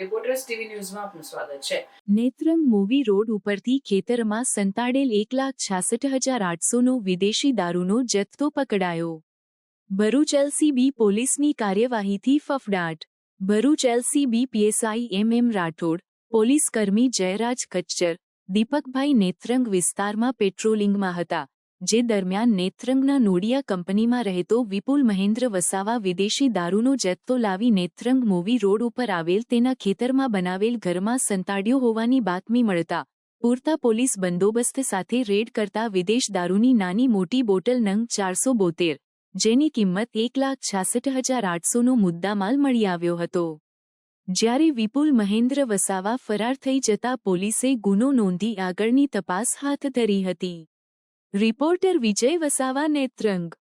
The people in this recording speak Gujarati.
રિપોર્ટર્સ ટીવી ન્યૂઝમાં આપનું સ્વાગત છે. નેત્રંગ મૂવી રોડ ઉપરથી ખેતરમાં સંતાડેલ એક લાખ છાસઠ હજાર આઠસોનો વિદેશી દારૂનો જથ્થો પકડાયો. ભરૂચ એલસીબી પોલીસની કાર્યવાહીથી ફફડાટ. Bharuch LCB PSI M M Rathod, પોલીસકર્મી Jayraj Kachchhar દીપકભાઈ નેત્રંગ વિસ્તારમાં પેટ્રોલિંગમાં હતા. જે દરમિયાન નેત્રંગના નોડિયા કંપનીમાં રહેતો વિપુલ મહેન્દ્ર વસાવા વિદેશી દારૂનો જથ્થો લાવી નેત્રંગ મૂવી રોડ ઉપર આવેલ તેના ખેતરમાં બનાવેલ ઘરમાં સંતાડ્યો હોવાની બાતમી મળતા, પૂરતા પોલીસ બંદોબસ્ત સાથે રેડ કરતા વિદેશ દારૂની નાની મોટી બોટલ નંગ ચારસો બોતેર, જેની કિંમત એક લાખ છાસઠ હજાર આઠસોનો મુદ્દામાલ મળી આવ્યો હતો. જ્યારે વિપુલ મહેન્દ્ર વસાવા ફરાર થઈ જતા પોલીસે ગુનો નોંધી આગળની તપાસ હાથ ધરી હતી. રિપોર્ટર વિજય વસાવા નેત્રંગ.